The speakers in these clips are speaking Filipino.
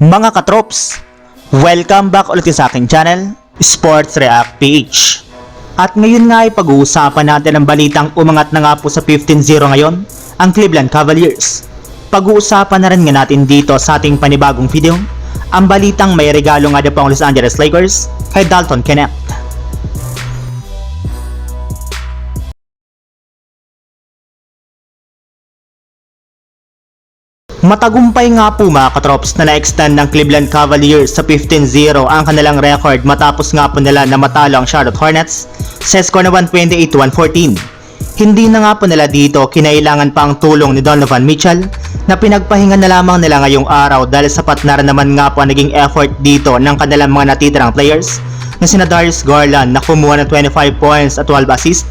Mga katrops, welcome back ulit sa aking channel, Sports React PH. At ngayon nga ay pag-uusapan natin ang balitang umangat na nga po sa 15-0 ngayon, ang Cleveland Cavaliers. Pag-uusapan na rin nga natin dito sa ating panibagong video, ang balitang may regalo nga daw po ang Los Angeles Lakers kay Dalton Kenneth. Matagumpay nga po mga katrops na na-extend ng Cleveland Cavaliers sa 15-0 ang kanilang record matapos nga po nila na matalo ang Charlotte Hornets sa score na 128-114. Hindi na nga po nila dito kinailangan pa ang tulong ni Donovan Mitchell na pinagpahinga na lamang nila ngayong araw dahil sapat na naman nga po ang naging effort dito ng kanilang mga natitirang players na sina Darius Garland na kumuha ng 25 points at 12 assists,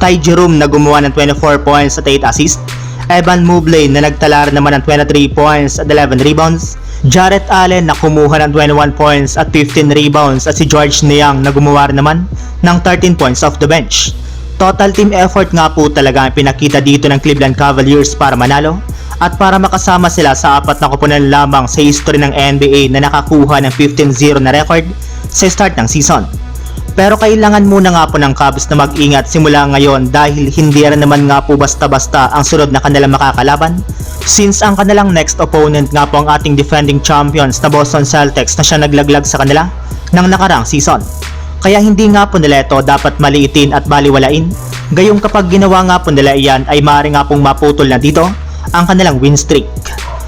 Ty Jerome na gumawa ng 24 points at 8 assists, Evan Mobley na nagtala rin naman ng 23 points at 11 rebounds, Jarrett Allen na kumuha ng 21 points at 15 rebounds at si George Niang na gumawa rin naman ng 13 points off the bench. Total team effort nga po talaga ang pinakita dito ng Cleveland Cavaliers para manalo at para makasama sila sa apat na kupunan lamang sa history ng NBA na nakakuha ng 15-0 na record sa start ng season. Pero kailangan muna nga po ng Cavs na mag-ingat simula ngayon dahil hindi rin naman nga po basta-basta ang sunod na kanilang makakalaban since ang kanilang next opponent nga po ang ating defending champions na Boston Celtics na siya naglaglag sa kanila ng nakarang season. Kaya hindi nga po nila ito dapat maliitin at baliwalain. Gayong kapag ginawa nga po nila iyan ay maaari nga pong maputol na dito ang kanilang win streak.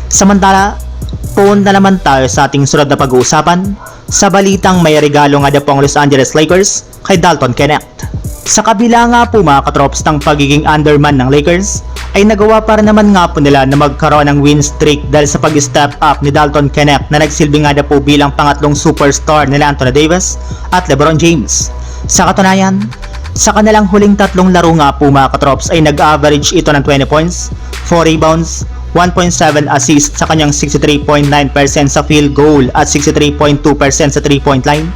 Samantala, punta naman tayo sa ating sunod na pag-uusapan sa balitang may regalo nga daw po ang Los Angeles Lakers kay Dalton Kenneth. Sa kabila nga po mga katrops ng pagiging underman ng Lakers, ay nagawa pa rin naman nga po nila na magkaroon ng win streak dahil sa pag-step up ni Dalton Kenneth na nagsilbi nga na po bilang pangatlong superstar nila Anthony Davis at LeBron James. Sa katunayan, sa kanilang huling tatlong laro nga po mga katrops ay nag-average ito ng 20 points, 4 rebounds, 1.7 assists sa kanyang 63.9% sa field goal at 63.2% sa 3-point line.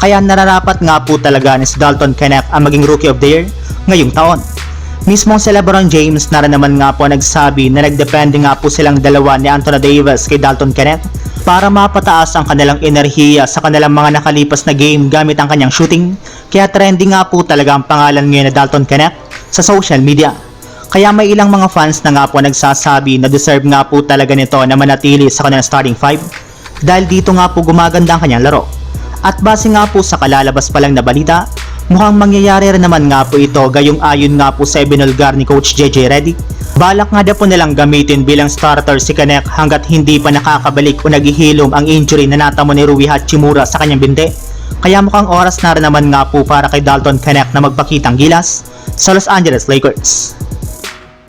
Kaya nararapat nga po talaga ni si Dalton Kenneth ang maging Rookie of the Year ngayong taon. Mismong si LeBron James na rin naman nga po nagsabi na nagdepende nga po silang dalawa ni Anthony Davis kay Dalton Kenneth para mapataas ang kanilang enerhiya sa kanilang mga nakalipas na game gamit ang kanyang shooting. Kaya trending nga po talaga ang pangalan ngayon ni Dalton Kenneth sa social media. Kaya may ilang mga fans na nga po nagsasabi na deserve nga po talaga nito na manatili sa kanilang starting five dahil dito nga po gumaganda ang kanyang laro. At base nga po sa kalalabas pa lang na balita, mukhang mangyayari rin naman nga po ito gayong ayon nga po sa ibinulgar ni Coach JJ Redick. Balak nga daw po nilang gamitin bilang starter si Kanek hanggat hindi pa nakakabalik o naghihilom ang injury na natamo ni Rui Hachimura sa kanyang binte. Kaya mukhang oras na rin naman nga po para kay Dalton Kanek na magpakitang gilas sa Los Angeles Lakers.